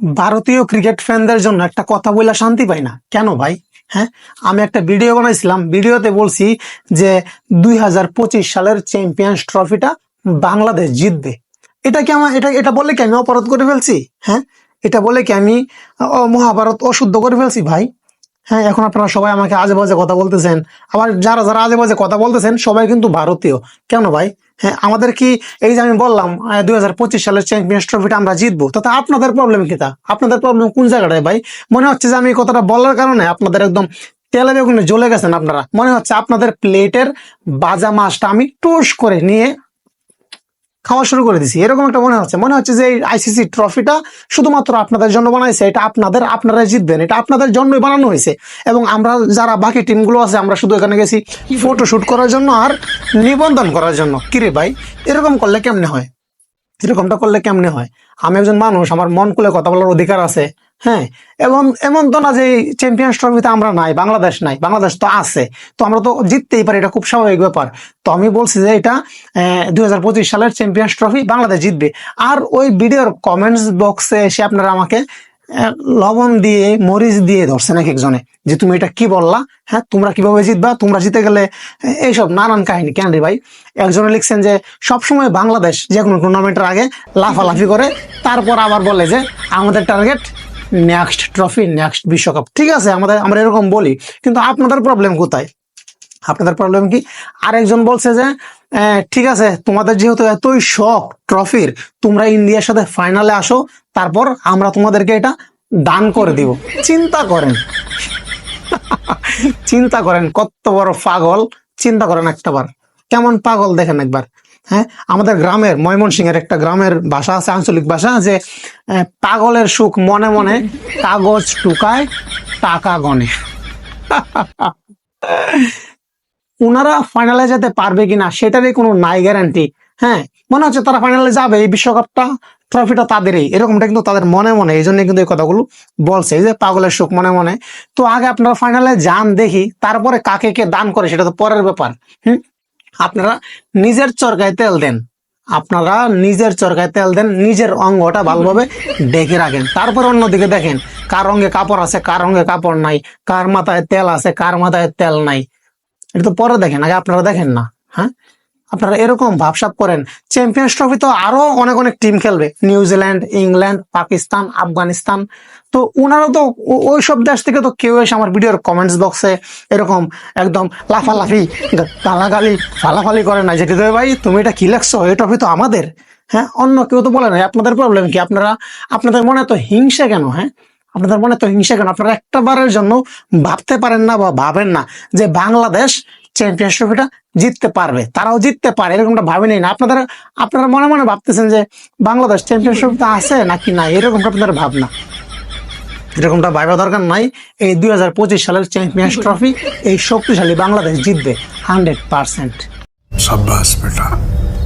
ভারতীয় ক্রিকেট ফ্যানদের জন্য একটা কথা বলে শান্তি পাই না। কেন ভাই? হ্যাঁ? আমি একটা ভিডিও বানাইছিলাম। ভিডিওতে বলছি যে দুই হাজার পঁচিশ সালের চ্যাম্পিয়ন্স ট্রফিটা বাংলাদেশ জিতবে। এটা কি আমার এটা এটা বলে কি আমি অপরাধ করে ফেলছি? হ্যাঁ? এটা বলে কি আমি মহাভারত অশুদ্ধ করে ফেলছি ভাই? হ্যাঁ এখন আপনারা সবাই আমাকে আজে বাজে কথা বলতেছেন। আবার যারা যারা আজে বাজে কথা বলতেছেন, সবাই কিন্তু ভারতীয়। কেন ভাই? হ্যাঁ আমাদের কি, এই যে আমি বললাম দুই হাজার পঁচিশ সালের চ্যাম্পিয়ন্স ট্রফিটা আমরা জিতবো, তাতে আপনাদের প্রবলেম কি তা? আপনাদের প্রবলেম কোন জায়গাটায় ভাই? মনে হচ্ছে যে আমি কথাটা বলার কারণে আপনাদের একদম তেলে বেগুনে জ্বলে গেছেন আপনারা। মনে হচ্ছে আপনাদের প্লেটের বাজা মাছটা আমি টোস করে নিয়ে খাওয়া শুরু করে দিছি। এরকম একটা মনে হচ্ছে। মনে হচ্ছে যে এই আইসিসি ট্রফিটা শুধুমাত্র আপনাদের জন্য বানাইছে, এটা আপনাদের আপনারা জিতবেন। এটা আপনাদের জন্যই বানানো হয়েছে। এবং আমরা যারা বাকি টিমগুলো আছে, আমরা শুধু এখানে গেছি ফটো শ্যুট করার জন্য আর নিবন্ধন করার জন্য। কিরে ভাই, এরকম করলে কেমনে হয়? এরকমটা করলে কেমনে হয়? আমি একজন মানুষ, আমার মন খুলে কথা বলার অধিকার আছে। হ্যাঁ এবং, এমন তো না যে চ্যাম্পিয়ন্স ট্রফিতে আমরা নাই, বাংলাদেশ নাই, বাংলাদেশ তো আছে, তো আমরা তো জিততেই পারি, এটা খুব স্বাভাবিক ব্যাপার। তো আমি বলছি যে এটা দু হাজার পঁচিশ সালের চ্যাম্পিয়ন্স ট্রফি বাংলাদেশ জিতবে। আর ওই ভিডিওর কমেন্টস বক্সে এসে আপনারা আমাকে লবণ দিয়ে মরিচ দিয়ে ধরছেন এক একজনে, যে তুমি এটা কি বললা? হ্যাঁ তোমরা কীভাবে জিতবা? তোমরা জিতে গেলে এইসব নানান কাহিনী, কেন রে ভাই? একজনে লিখছেন যে, সবসময় বাংলাদেশ যে কোনো টুর্নামেন্টের আগে লাফালাফি করে, তারপর আবার বলে যে, আমাদের টার্গেট নেক্সট ট্রফি নেক্সট বিশ্বকাপ। ঠিক আছে, আমাদের আমরা এরকম বলি, কিন্তু আপনাদের প্রবলেম কোথায়? আপনাদের প্রবলেম কি? আরেকজন বলছে যে ঠিক আছে, তোমাদের যেহেতু এতই শখ ট্রফির তোমরা ইন্ডিয়ার সাথে ফাইনালে আসো, তারপর আমরা তোমাদেরকে এটা দান করে দিব। চিন্তা করেন। চিন্তা করেন, কত বড় পাগল। চিন্তা করেন একটাবার। কেমন পাগল, দেখেন একবার। হ্যাঁ? আমাদের গ্রামের ময়মনসিং এর একটা গ্রামের ভাষা আছে, আঞ্চলিক ভাষা যে পাগলের সুখ মনে মনে কাগজ টুকায় টাকা গনে ওনারা ফাইনালে যেতে পারবে কিনা সেটারই কোনো নাই গ্যারান্টি হ্যাঁ? মনে হচ্ছে তারা ফাইনালে যাবে, এই বিশ্বকাপটা ট্রফিটা তাদেরই। এরকমটা কিন্তু তাদের মনে মনে, এই জন্য কিন্তু এই কথাগুলো বলছে, এই যে পাগলের সুখ মনে মনে। তো আগে আপনারা ফাইনালে যান দেখি, তারপরে কাকে কে দান করে সেটা তো পরের ব্যাপার। হুম? আপনারা নিজের চরকায় তেল দেন। আপনারা নিজের চরকায় তেল দেন, নিজের অঙ্গটা ভালোভাবে ডেকে রাখেন। তারপর অন্যদিকে দেখেন, কার অঙ্গে কাপড় আছে, কার অঙ্গে কাপড় নাই, কার মাথায় তেল আছে, কার মাথায় তেল নাই। এটা তো পরে দেখেন, আগে আপনারা দেখেন না হ্যাঁ? আপনারা এরকম ভাবসাব করেন চ্যাম্পিয়ন্স ট্রফি তো আরও অনেক অনেক টিম খেলবে। নিউজিল্যান্ড ইংল্যান্ড পাকিস্তান আফগানিস্তান তো ওনারা তো ওই সব দেশ থেকে তো কেউ এসে আমার ভিডিওর কমেন্টস বক্সে এরকম একদম লাফালাফি, গালাগালি, ফালাফালি করে না। যে হৃদয় ভাই, তুমি এটা কি লেখছো? এই ট্রফি তো আমাদের। হ্যাঁ অন্য কেউ তো বলে না। আপনাদের প্রবলেম কি? আপনারা, আপনাদের মনে তো হিংসা কেন হ্যাঁ? আপনাদের মনে তো হিংসা কেন? আপনারা একটা বারের জন্য ভাবতে পারেন না বা ভাবেন না যে বাংলাদেশ চ্যাম্পিয়নশিপটা জিততে পারবে। তারাও জিততে পারে, এরকমটা ভাবে নেই না। আপনাদের, আপনারা মনে মনে ভাবতেছেন যে বাংলাদেশ চ্যাম্পিয়নশিপটা আছে নাকি না এরকমটা আপনাদের ভাবনা। এরকমটা ভাবা দরকার নাই। এই দুই হাজার পঁচিশ সালের চ্যাম্পিয়ন্স ট্রফি এই শক্তিশালী বাংলাদেশ জিতবে হান্ড্রেড পার্সেন্ট সাব্বাস বেটা।